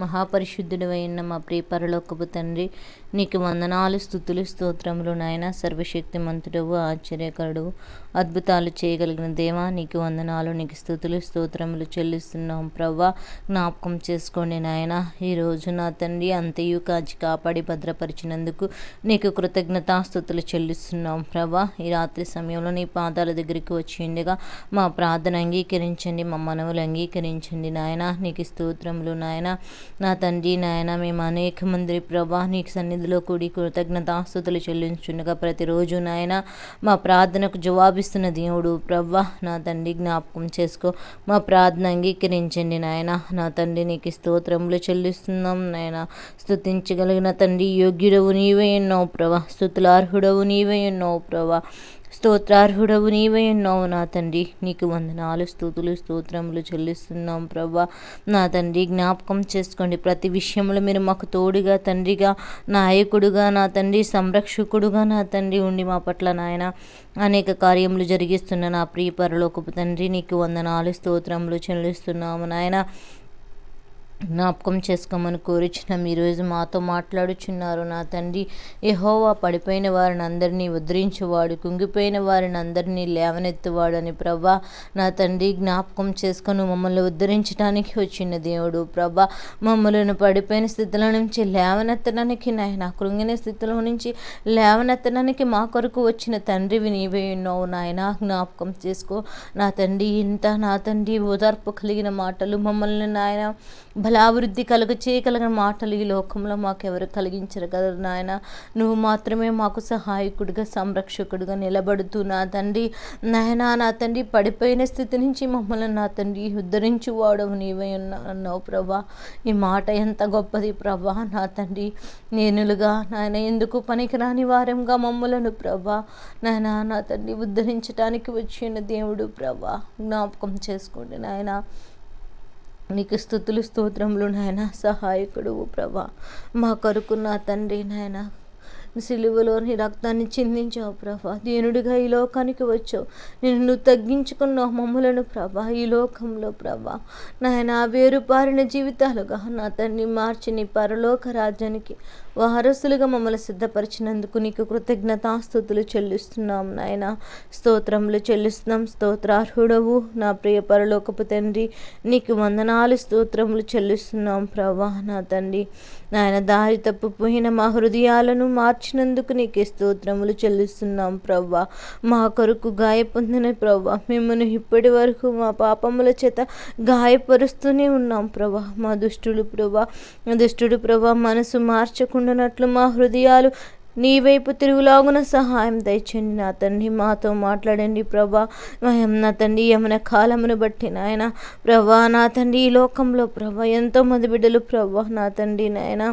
మహాపరిశుద్ధుడు అయిన మా ప్రియ పరలోకపు తండ్రి నీకు వందనాలు స్థుతులు స్తోత్రములు నాయన. సర్వశక్తి మంతుడవు ఆశ్చర్యకరుడు అద్భుతాలు చేయగలిగిన దేవా నీకు వందనాలు నీకు స్థుతులు స్తోత్రములు చెల్లిస్తున్నాం ప్రవ్వా. జ్ఞాపకం చేసుకోండి నాయన ఈరోజు నా తండ్రి అంతయు కాచి కాపాడి భద్రపరిచినందుకు నీకు కృతజ్ఞతాస్థుతులు చెల్లిస్తున్నాం ప్రవ్వా. ఈ రాత్రి సమయంలో నీ పాదాల దగ్గరికి వచ్చిండగా మా ప్రార్థన అంగీకరించండి మా మనవులు అంగీకరించండి నాయన. నీకు స్తోత్రములు నాయన. నా తండ్రి నాయన మేము అనేక మంది ప్రభా నీకు సన్నిధిలో కూడి కృతజ్ఞతాస్తుతులు చెల్లించుండగా ప్రతిరోజు నాయన మా ప్రార్థనకు జవాబిస్తున్న దేవుడు ప్రభా నా తండ్రి జ్ఞాపకం చేసుకో. మా ప్రార్థన అంగీకరించండి నాయన. నా తండ్రి నీకు స్తోత్రములు చెల్లిస్తున్నాం నాయన. స్థుతించగలిగిన తండ్రి యోగ్యుడవు నీవే ఎన్నో ప్రభా. స్తుతులార్హుడవు నీవే ఎన్నో ప్రభా. స్తోత్రార్హుడవు నీవే ఉన్నావు నా తండ్రి. నీకు వందనాలు స్తోతులు స్తోత్రములు చెల్లిస్తున్నాం ప్రభా. నా తండ్రి జ్ఞాపకం చేసుకోండి. ప్రతి విషయంలో మీరు మాకు తోడుగా తండ్రిగా నాయకుడుగా నా తండ్రి సంరక్షకుడుగా నా తండ్రి ఉండి మా పట్ల నాయన అనేక కార్యములు జరిగిస్తున్న నా ప్రియ పరలోకపు తండ్రి నీకు వందనాలు స్తోత్రములు చెల్లిస్తున్నాము నాయన. జ్ఞాపకం చేసుకోమని కోరిచిన ఈరోజు మాతో మాట్లాడుచున్నారు నా తండ్రి. ఎహోవా పడిపోయిన వారిని అందరినీ ఉద్ధరించేవాడు కుంగిపోయిన వారిని అందరినీ లేవనెత్తువాడు అని ప్రభా. నా తండ్రి జ్ఞాపకం చేసుకొని మమ్మల్ని ఉద్ధరించడానికి వచ్చిన దేవుడు ప్రభా. మమ్మల్ని పడిపోయిన స్థితిలో నుంచి లేవనెత్తడానికి నాయన కృంగిన స్థితిలో నుంచి లేవనెత్తడానికి మా కొరకు వచ్చిన తండ్రివి నీవే ఉన్నావు నాయన. జ్ఞాపకం చేసుకో నా తండ్రి ఇంత నా తండ్రి ఓదార్పు కలిగిన మాటలు మమ్మల్ని నాయన బలాభివృద్ధి కలుగ చేయగలిగిన మాటలు ఈ లోకంలో మాకెవరు కలిగించరు కదా నాయన. నువ్వు మాత్రమే మాకు సహాయకుడిగా సంరక్షకుడిగా నిలబడుతూ నా తండ్రి నాయన నా తండ్రి పడిపోయిన స్థితి నుంచి మమ్మల్ని నా తండ్రి ఉద్ధరించి వాడవు నీవే ఉన్నా అన్నావు ప్రభా. ఈ మాట ఎంత గొప్పది ప్రభా నా తండ్రి. నేనులుగా నాయన ఎందుకు పనికిరాని వారంగా మమ్మలను ప్రభా. నాయన నా తండ్రి ఉద్ధరించడానికి వచ్చిన దేవుడు ప్రభా. జ్ఞాపకం చేసుకోండి నాయన. నీకు స్థుతులు స్తోత్రములు నాయన. సహాయకుడు ప్రభా. మా కొరకు నా తండ్రి నాయన. సిలువలోని రక్తాన్ని చిందించావు ప్రభా. దేనుడిగా ఈ లోకానికి వచ్చావు. నేను నువ్వు తగ్గించుకున్నావు మమ్మలను ప్రభా ఈ లోకంలో ప్రభా. నాయన వేరుపారిన జీవితాలుగా నా తండ్రి మార్చి నీ పరలోక రాజ్యానికి వారసులుగా మమ్మల్ని సిద్ధపరిచినందుకు నీకు కృతజ్ఞతాస్థుతులు చెల్లిస్తున్నాం నాయన. స్తోత్రములు చెల్లిస్తున్నాం. స్తోత్రార్హుడవు నా ప్రియ పరలోకపు తండ్రి. నీకు వందనాలు స్తోత్రములు చెల్లిస్తున్నాం ప్రభా నా తండ్రి. నాయన దారి తప్పిపోయిన మా హృదయాలను మార్చినందుకు నీకు స్తోత్రములు చెల్లిస్తున్నాం ప్రవ్వా మా కొరకు గాయపొందిన ప్రవ్వా మిమ్మల్ని ఇప్పటి వరకు మా పాపముల చేత గాయపరుస్తూనే ఉన్నాం ప్రభా. మా దుష్టుడు ప్రభా దుష్టుడు ప్రభా మనసు మార్చకుండా ఉండనట్లు మా హృదయాలు నీ వైపు తిరుగులాగున సహాయం దయచండి నా తండ్రి. మాతో మాట్లాడండి ప్రభా. నా తండ్రి ఏమైనా కాలమును బట్టి నాయన. ప్రభా నా తండ్రి ఈ లోకంలో ప్రభా ఎంతోమంది బిడ్డలు ప్రభా నా తండ్రి నాయన.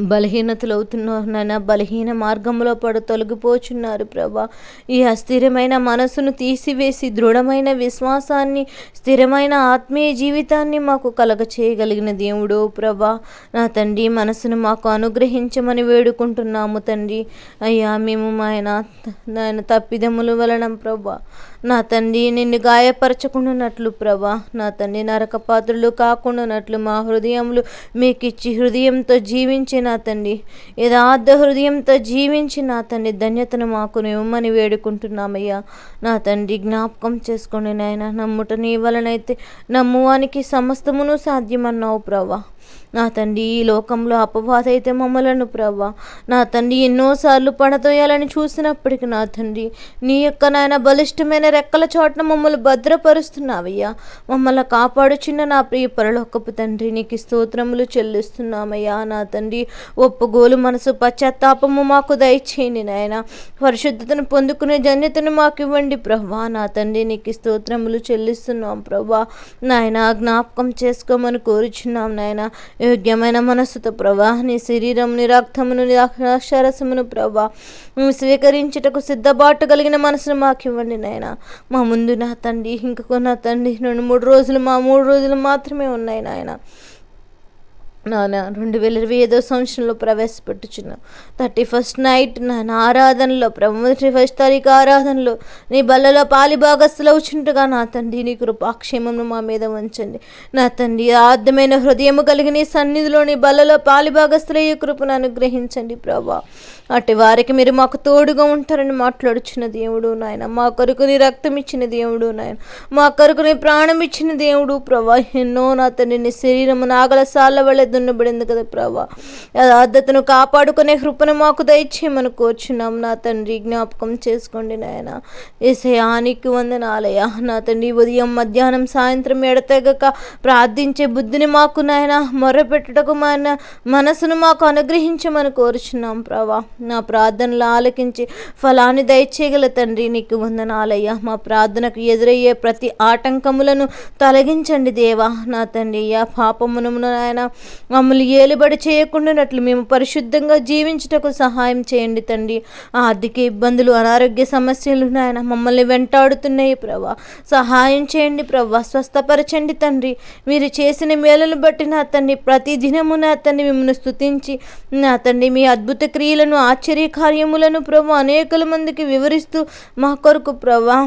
బలహీనతలు అవుతున్నారు నాయన బలహీన మార్గంలో పడు తొలగిపోచున్నారు ప్రభా. ఈ అస్థిరమైన మనసును తీసివేసి దృఢమైన విశ్వాసాన్ని స్థిరమైన ఆత్మీయ జీవితాన్ని మాకు కలగ చేయగలిగిన దేవుడు ప్రభా. నా తండ్రి మనసును మాకు అనుగ్రహించమని వేడుకుంటున్నాము తండ్రి. అయ్యా మేము ఆయన నాయన తప్పిదముల వలన ప్రభా నా తండ్రి నిన్ను గాయపరచకుండానట్లు ప్రభా. నా తండ్రి నరకపాత్రులు కాకుండానట్లు మా హృదయములు మీకు ఇచ్చి హృదయంతో జీవించి నా తండ్రి. యథార్థ హృదయంతో జీవించి నా తండ్రి ధన్యతను మాకు ఇవ్వమని వేడుకుంటున్నామయ్యా. నా తండ్రి జ్ఞాపకం చేసుకోండి నాయన. నమ్ముట నీ వలనైతే నమ్మువానికి సమస్తమును సాధ్యమన్నావు ప్రభా. నా తండ్రి ఈ లోకంలో అపవాద అయితే మమ్మలను ప్రభా. నా తండ్రి ఎన్నోసార్లు పడతోయాలని చూసినప్పటికీ నా తండ్రి నీ యొక్క నాయన బలిష్టమైన రెక్కల చోటన మమ్మల్ని భద్రపరుస్తున్నావయ్యా. మమ్మల్ని కాపాడుచున్న నా ప్రియ పరలోకపు తండ్రి. నీకు స్తోత్రములు చెల్లిస్తున్నామయ్యా నా తండ్రి. ఒప్పుగోలు మనసు పశ్చాత్తాపము మాకు దయచేయండి నాయన. పరిశుద్ధతను పొందుకునే జన్యతను మాకు ఇవ్వండి ప్రభా నా తండ్రి. నీకు స్తోత్రములు చెల్లిస్తున్నాం ప్రభా. నాయన జ్ఞాపకం చేసుకోమని కోరుచున్నాం నాయన. యోగ్యమైన మనస్సుతో ప్రభా నీ శరీరం నీ రక్తమును నీ అక్షరసమును ప్రభా స్వీకరించుటకు సిద్ధబాటు కలిగిన మనసును మాకు ఇవ్వండి నాయన. మా ముందు నా తండ్రి ఇంకొక నా తండ్రి. రెండు మూడు రోజులు మా మూడు రోజులు మాత్రమే ఉన్నాయి నాయన. నాన్న రెండు వేల ఇరవై ఐదో సంవత్సరంలో ప్రవేశపెట్టుచున్నావు థర్టీ ఫస్ట్ నైట్ నాన్న ఆరాధనలో ప్రభు మొదటి ఫస్ట్ తారీఖు ఆరాధనలో నీ బల్లలో పాలి భాగస్థులు అవుచుండగా నా తండ్రి నీ కృపాక్షేమను మా మీద ఉంచండి నా తండ్రి ఆర్థమైన హృదయము కలిగి నీ సన్నిధిలో నీ బల్లలో పాలి భాగస్థులయ్యే కృపను అనుగ్రహించండి ప్రభా. అటు వారికి మీరు మాకు తోడుగా ఉంటారని మాట్లాడుచున్న దేవుడు నాయన. మా కొరకు నీ రక్తం ఇచ్చిన దేవుడు నాయన. మా కొరకు నీ ప్రాణం ఇచ్చిన దేవుడు ప్రభా. ఎన్నో నా తండ్రి నీ శరీరము నాగల సాల వల్ల దున్నబడింది కదా ప్రభా యథార్థతను కాపాడుకునే కృపను మాకు దయచేయమని కోరుచున్నాం. నా తండ్రి జ్ఞాపకం చేసుకోండి నాయన. ఏసయానికి వందనాలయ నా తండ్రి ఉదయం మధ్యాహ్నం సాయంత్రం ఎడతెగక ప్రార్థించే బుద్ధిని మాకు నాయన మొరపెట్టుటకు మన మనసును మాకు అనుగ్రహించమని కోరుచున్నాం ప్రభా. నా ప్రార్థనలు ఆలకించి ఫలాన్ని దయచేయగల తండ్రి నీకు వందనాలయ్యా. మా ప్రార్థనకు ఎదురయ్యే ప్రతి ఆటంకములను తొలగించండి దేవా. నా తండ్రి అయ్యా నాయన మమ్మల్ని ఏలుబడి చేయకుండానట్లు మేము పరిశుద్ధంగా జీవించుటకు సహాయం చేయండి తండ్రి. ఆర్థిక ఇబ్బందులు అనారోగ్య సమస్యలు నాయన మమ్మల్ని వెంటాడుతున్నాయి ప్రభా. సహాయం చేయండి ప్రభా స్వస్థపరచండి తండ్రి. మీరు చేసిన మేలను బట్టి నా తండ్రి ప్రతి దినము నా తండ్రి మిమ్మల్ని స్థుతించి నా తండ్రి మీ అద్భుత క్రియలను ఆశ్చర్య కార్యములను ప్రభు అనేకల మందికి వివరిస్తూ మా కొరకు ప్రభా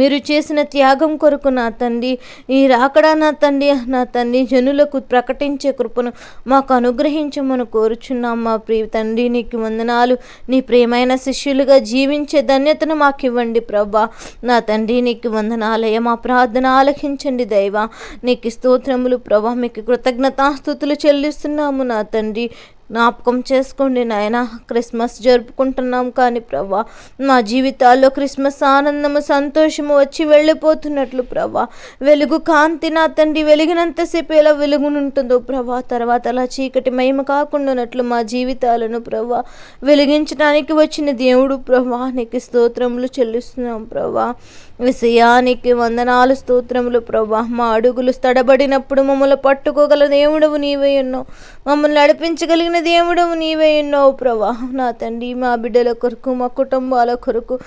మీరు చేసిన త్యాగం కొరకు నా తండ్రి ఈ రాకడా నా తండ్రి నా తండ్రి జనులకు ప్రకటించే కృపను మాకు అనుగ్రహించమని కోరుచున్నాం మా ప్రియ తండ్రి. నీకు వందనాలు. నీ ప్రియమైన శిష్యులుగా జీవించే ధన్యతను మాకు ఇవ్వండి ప్రభా. నా తండ్రి నీకు వందనాలయ మా ప్రార్థన ఆలకించండి దైవ. నీకు స్తోత్రములు ప్రభా. మీకు కృతజ్ఞతాస్థుతులు చెల్లిస్తున్నాము నా తండ్రి. జ్ఞాపకం చేసుకోండి నాయన. క్రిస్మస్ జరుపుకుంటున్నాం కానీ ప్రభా మా జీవితాల్లో క్రిస్మస్ ఆనందము సంతోషము వచ్చి వెళ్ళిపోతున్నట్లు ప్రభా. వెలుగు కాంతి నా తండ్రి వెలిగినంతసేపు ఎలా వెలుగునుంటుందో ప్రభా. తర్వాత అలా చీకటి మహిమ కాకుండానట్లు మా జీవితాలను ప్రభా వెలిగించడానికి వచ్చిన దేవుడు ప్రభా నీకు స్తోత్రములు చెల్లిస్తున్నాం ప్రభా. విషయానికి వందనాలు స్తోత్రములు ప్రభా. మా అడుగులు తడబడినప్పుడు మమ్మల్ని పట్టుకోగల దేవుడవు నీవే ఉన్నావు మమ్మల్ని నడిపించగలిగిన దేవుడవు నీవే ఉన్నావు ప్రభా. నా తండ్రి మా బిడ్డల కొరకు మా కుటుంబాల కొరకు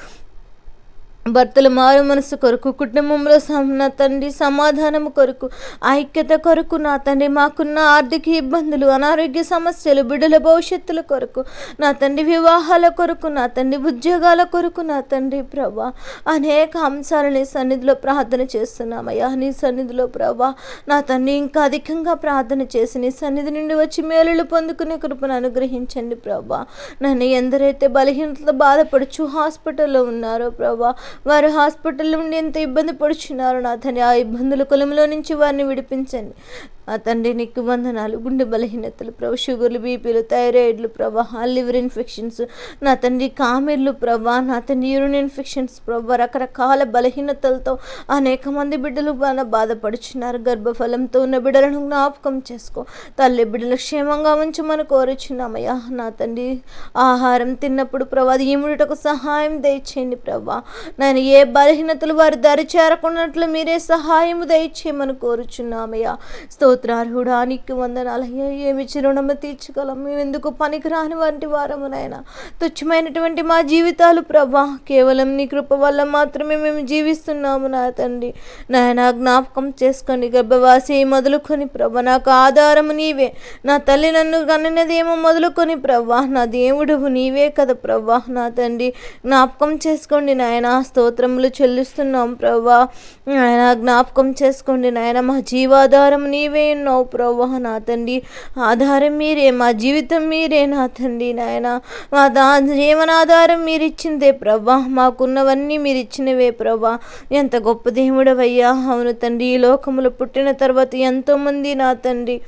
భర్తల మారు మనసు కొరకు కుటుంబంలో నా తండ్రి సమాధానము కొరకు ఐక్యత కొరకు నా తండ్రి మాకున్న ఆర్థిక ఇబ్బందులు అనారోగ్య సమస్యలు బిడ్డల భవిష్యత్తుల కొరకు నా తండ్రి వివాహాల కొరకు నా తండ్రి ఉద్యోగాల కొరకు నా తండ్రి ప్రభా అనేక అంశాలు నీ సన్నిధిలో ప్రార్థన చేస్తున్నామయ్యా. నీ సన్నిధిలో ప్రభా నా తండ్రి ఇంకా అధికంగా ప్రార్థన చేసి నీ సన్నిధి నుండి వచ్చి మేలులు పొందుకునే కృపను అనుగ్రహించండి ప్రభా. నన్ను ఎందరైతే బలహీనతతో బాధపడుచు హాస్పిటల్లో ఉన్నారో ప్రభా వారు హాస్పిటల్ నుండి ఎంత ఇబ్బంది పడుచున్నారో నాథని ఆ ఇబ్బందుల కులంలో నుంచి వారిని విడిపించండి. ఆ తండ్రి నీకు వందనాలు గుండె బలహీనతలు ప్రభా షుగర్లు బీపీలు థైరాయిడ్లు ప్రభా లివర్ ఇన్ఫెక్షన్స్ నా తండ్రి కామెర్లు ప్రభా నా తండ్రి యూరిన్ ఇన్ఫెక్షన్స్ ప్రభా రకరకాల బలహీనతలతో అనేక మంది బిడ్డలు బాగా బాధపడుచున్నారు. గర్భఫలంతో ఉన్న బిడ్డలను జ్ఞాపకం చేసుకో. తల్లి బిడ్డలు క్షేమంగా ఉంచమని కోరుచున్నామయ్యా. నా తండ్రి ఆహారం తిన్నప్పుడు ప్రభా అది సహాయం దయచేయండి ప్రభా. నేను ఏ బలహీనతలు వారు దరి చేరకున్నట్లు మీరే సహాయము దయచేయమని కోరుచున్నామయ్యా. స్తోత్రార్హుడా నీకు వందనాలయ్యా. ఏమి చిరుణమ తీర్చగలం? మేము ఎందుకు పనికిరాని వంటి వారము నాయన? తుచ్చమైనటువంటి మా జీవితాలు ప్రభా కేవలం నీ కృప వల్ల మాత్రమే మేము జీవిస్తున్నాము నా తండ్రి. నాయన జ్ఞాపకం చేసుకొని గర్భవాసి మొదలుకొని ప్రభా నాకు ఆధారము నీవే. నా తల్లి నన్ను కనినదేమో మొదలుకొని ప్రభా నా దేవుడు నీవే కదా ప్రభా నా తండ్రి. జ్ఞాపకం చేసుకోండి నాయన స్తోత్రములు చెల్లిస్తున్నాం ప్రభా నాయన జ్ఞాపకం చేసుకోండి నాయన మా జీవాధారం నీవే. ఉన్నావు ప్రభా నా తండ్రి. ఆధారం మీరే మా జీవితం మీరే నా తండ్రి నాయన. మా దా జీవనాధారం మీరు ఇచ్చిందే ప్రభా. మాకున్నవన్నీ మీరు ఇచ్చినవే ప్రభా. ఎంత గొప్ప దేవుడవయ్యా. అవును తండ్రి ఈ లోకములో పుట్టిన తర్వాత ఎంతోమంది నా తండ్రి.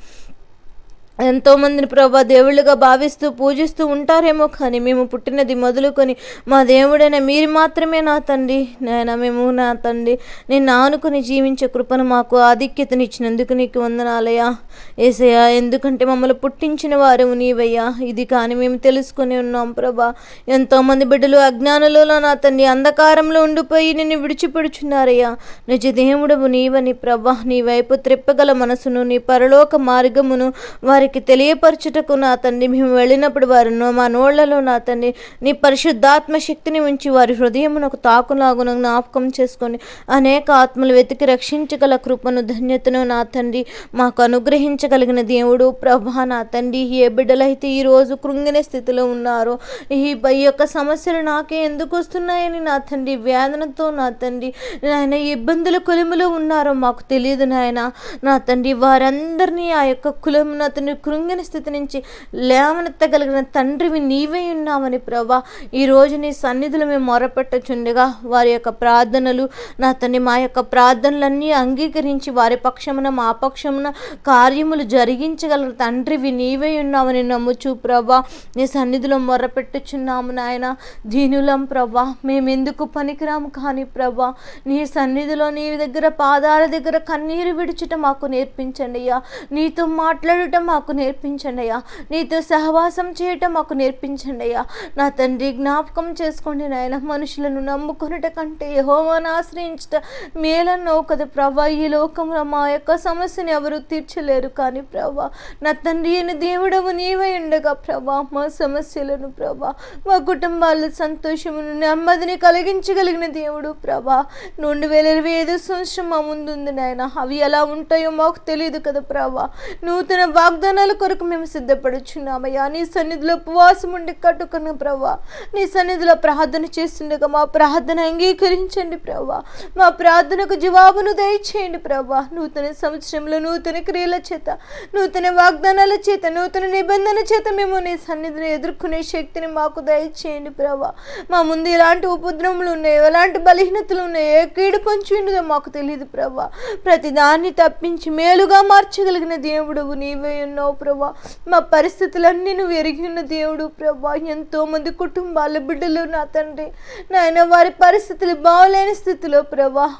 ఎంతోమందిని ప్రభా దేవుళ్ళుగా భావిస్తూ పూజిస్తూ ఉంటారేమో కానీ మేము పుట్టినది మొదలుకొని మా దేవుడైన మీరు మాత్రమే నా తండ్రి. నాయన మేము నా తండ్రి. నేను ఆనుకుని జీవించే కృపను మాకు ఆధిక్యతనిచ్చినందుకు నీకు వందనాలయ్యా. ఏసయ్యా ఎందుకంటే మమ్మల్ని పుట్టించిన వారు నీవయ్యా. ఇది కానీ మేము తెలుసుకొని ఉన్నాం ప్రభా. ఎంతోమంది బిడ్డలు అజ్ఞానంలో నా తండ్రి అంధకారంలో ఉండిపోయి నిన్ను విడిచిపెడుచున్నారయ్యా. నిజ దేవుడవు నీవని ప్రభా. నీ వైపు త్రిప్పగల మనసును నీ పరలోక మార్గమును వారికి వారికి తెలియపరచుటకు నా తండ్రి మేము వెళ్ళినప్పుడు వారు మా నోళ్ళలో నా తండ్రి నీ పరిశుద్ధాత్మ శక్తిని ఉంచి వారి హృదయమునకు తాకులాగున జ్ఞాపకం చేసుకొని అనేక ఆత్మలు వెతికి రక్షించగల కృపను ధన్యతను నా తండ్రి మాకు అనుగ్రహించగలిగిన దేవుడు ప్రభా నా తండ్రి ఏ బిడ్డలైతే ఈరోజు కృంగిన స్థితిలో ఉన్నారో ఈ యొక్క సమస్యలు నాకే ఎందుకు వస్తున్నాయని నా తండ్రి వేదనతో నా తండ్రి నాయన ఇబ్బందుల కులములో ఉన్నారో మాకు తెలియదు నాయన. నా తండ్రి వారందరినీ ఆ యొక్క కులమున అతని కృంగిన స్థితి నుంచి లేవనెత్తగలిగిన తండ్రివి నీవే ఉన్నామని ప్రభా. ఈ రోజు నీ సన్నిధులు మేము మొరపెట్టచుండగా వారి యొక్క ప్రార్థనలు నా తండ్రి మా యొక్క ప్రార్థనలన్నీ అంగీకరించి వారి పక్షమున మా పక్షమున కార్యములు జరిగించగల తండ్రివి నీవే ఉన్నామని నమ్ముచు ప్రభా. నీ సన్నిధిలో మొరపెట్టుచున్నాము నాయన. దీనులం ప్రభా మేమెందుకు పనికిరాము కానీ ప్రభా. నీ సన్నిధిలో నీ దగ్గర పాదాల దగ్గర కన్నీరు విడుచుట మాకు నేర్పించండి అయ్యా. నీతో మాట్లాడటం మాకు నేర్పించండి అయ్యా. నీతో సహవాసం చేయటం మాకు నేర్పించండి అయ్యా. నా తండ్రి జ్ఞాపకం చేసుకోండి నాయన. మనుషులను నమ్ముకున్నట కంటే యెహోవాను ఆశ్రయించట మేలన్నో కదా ప్రభా. ఈ లోకంలో మా యొక్క సమస్యని ఎవరు తీర్చలేరు కానీ ప్రభా. నా తండ్రి అయిన దేవుడవు నీవై ఉండగా ప్రభా. మా సమస్యలను ప్రభా. మా కుటుంబాల సంతోషమును నెమ్మదిని కలిగించగలిగిన దేవుడు ప్రభా. రెండు వేల ఇరవై ఐదు సంవత్సరం మా ముందుంది నాయన. అవి ఎలా ఉంటాయో మాకు తెలియదు కదా ప్రభా. నూతన వాగ్దానాల కొరకు మేము సిద్ధపడుచున్నామయ్యా. నీ సన్నిధిలో ఉపవాసం ఉండి కట్టుకున్న ప్రభా నీ సన్నిధిలో ప్రార్థన చేస్తుండగా మా ప్రార్థన అంగీకరించండి ప్రవ్వా. మా ప్రార్థనకు జవాబును దయచేయండి ప్రవ్వా. నూతన సంవత్సరంలో నూతన క్రియల చేత నూతన వాగ్దానాల చేత నూతన నిబంధన చేత మేము నీ సన్నిధిని ఎదుర్కొనే శక్తిని మాకు దయచేయండి ప్రభా మా ముందు ఎలాంటి ఉపద్రవములు ఉన్నాయో ఎలాంటి బలహీనతలు ఉన్నాయో ఏ కీడు పొంచి ఉండదో మాకు తెలియదు ప్రభా ప్రతి దాన్ని తప్పించి మేలుగా మార్చగలిగిన దేవుడు నీవే ఉన్నావు ప్రభా. మా పరిస్థితులన్నీ నువ్వు ఎరిగి ఉన్న దేవుడు ప్రభా. ఎంతో మంది కుటుంబాల బిడ్డలు నా తండ్రి. నాయన వారి పరిస్థితులు బాగలేని స్థితిలో ప్రభా.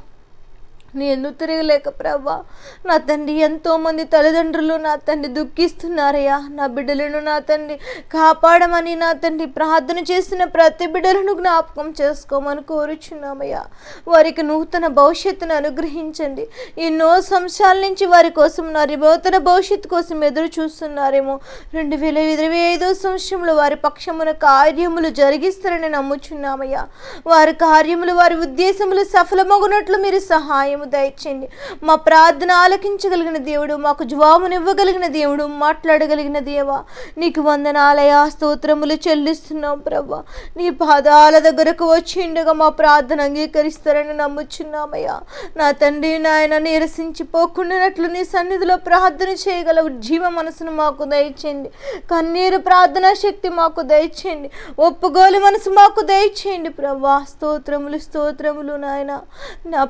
నేను తిరగలేక ప్రభా నా తండ్రి ఎంతోమంది తల్లిదండ్రులు నా తండ్రి దుఃఖిస్తున్నారయ్యా. నా బిడ్డలను నా తండ్రి కాపాడమని నా తండ్రి ప్రార్థన చేసిన ప్రతి బిడ్డలను జ్ఞాపకం చేసుకోమని కోరుచున్నామయ్యా. వారికి నూతన భవిష్యత్తును అనుగ్రహించండి. ఎన్నో సంవత్సరాల నుంచి వారి కోసం నా నూతన భవిష్యత్తు కోసం ఎదురు చూస్తున్నారేమో. రెండు వేల ఇరవై ఐదో సంవత్సరంలో వారి పక్షమున కార్యములు జరిగిస్తారని నమ్ముచున్నామయ్యా. వారి కార్యములు వారి ఉద్దేశములు సఫలమగునట్లు మీరు సహాయం సహాయము దయచేయండి. మా ప్రార్థన ఆలకించగలిగిన దేవుడు మాకు జవాబునివ్వగలిగిన దేవుడు మాట్లాడగలిగిన దేవా నీకు వందనాలయ స్తోత్రములు చెల్లిస్తున్నాం ప్రభా. నీ పాదాల దగ్గరకు వచ్చిండగా మా ప్రార్థన అంగీకరిస్తారని నమ్ముచున్నామయ్యా. నా తండ్రి నాయన నీరసించిపోకుండానట్లు నీ సన్నిధిలో ప్రార్థన చేయగల జీవ మనసును మాకు దయచేయండి. కన్నీరు ప్రార్థన శక్తి మాకు దయచేయండి. ఒప్పుగోలు మనసు మాకు దయచేయండి ప్రభా. స్తోత్రములు స్తోత్రములు నాయన. నా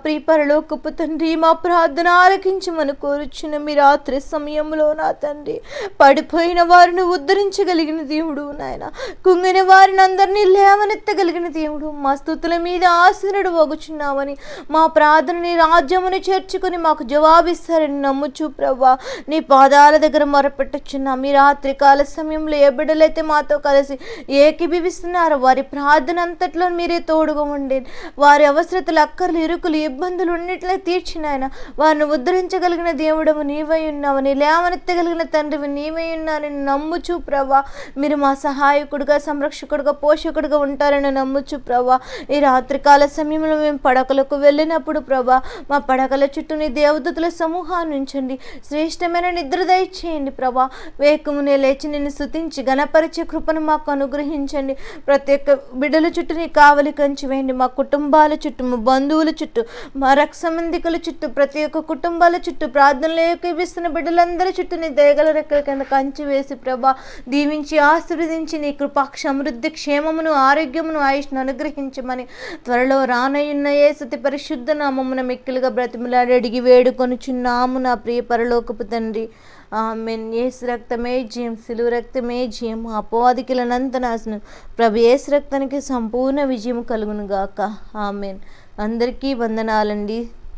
గొప్ప తండ్రి మా ప్రార్థన ఆలకించమని కోరుచున్న మీ రాత్రి సమయంలో నా తండ్రి. పడిపోయిన వారిని ఉద్ధరించగలిగిన దేవుడు నాయన. కుంగిన వారిని అందరినీ లేవనెత్తగలిగిన దేవుడు. మా స్థుతుల మీద ఆశనుడు వగుచున్నామని మా ప్రార్థనని రాజ్యముని చేర్చుకుని మాకు జవాబిస్తారని నమ్ముచు ప్రవ్వా. నీ పాదాల దగ్గర మొరపెట్టుచున్నా మీ రాత్రి కాల సమయంలో ఏ బిడ్డలైతే మాతో కలిసి ఏకీభవిస్తున్నారో వారి ప్రార్థన అంతట్లో మీరే తోడుగా ఉండేది వారి అవసరతలు అక్కర్లు ఇరుకులు ఇబ్బందులు ఉన్నట్లు తీర్చిన తీర్చినాయన వారిని ఉద్ధరించగలిగిన దేవుడు నీవై ఉన్నావని లేవనెత్తగలిగిన తండ్రివి నీవై ఉన్నానని నమ్ముచు ప్రభా మీరు మా సహాయకుడుగా సంరక్షకుడుగా పోషకుడుగా ఉంటారని నమ్ముచు ప్రభా ఈ రాత్రికాల సమయంలో మేము పడకలకు వెళ్ళినప్పుడు ప్రభా మా పడకల చుట్టూ నీ దేవదూతల సమూహాన్ని ఉంచండి. శ్రేష్టమైన నిద్ర దయచేయండి ప్రభా వేకుమునే లేచి నిన్ను శుతించి గణపరిచే కృపను మాకు అనుగ్రహించండి. ప్రతి ఒక్క బిడ్డల చుట్టూ నీ కావలి కంచి వేయండి. మా కుటుంబాల చుట్టూ మా బంధువుల చుట్టూ మా రక్ష సంబంధికుల చుట్టూ ప్రతి ఒక్క కుటుంబాల చుట్టూ ప్రార్థనలు ఏకీపిస్తున్న బిడ్డలందరి చుట్టూ నీ దయగల రెక్కల కింద కంచి వేసి ప్రభా దీవించి ఆశీర్వదించి నీ కృపా సమృద్ధి క్షేమమును ఆరోగ్యమును ఆయుష్ను అనుగ్రహించమని త్వరలో రానయ్యున్న ఏసతి పరిశుద్ధ నామమున మిక్కిలుగా బ్రతిమలాడి అడిగి వేడుకొనుచున్నాము నా ప్రియ పరలోకపు తండ్రి. ఆమెన్. ఏసు రక్తమే జయం సిలువ రక్తమే జయం అపవాదికిలనంత నాశనం ప్రభు ఏసు రక్తానికి సంపూర్ణ విజయం కలుగును గాక ఆమెన్. అందరికీ వందనాలండి.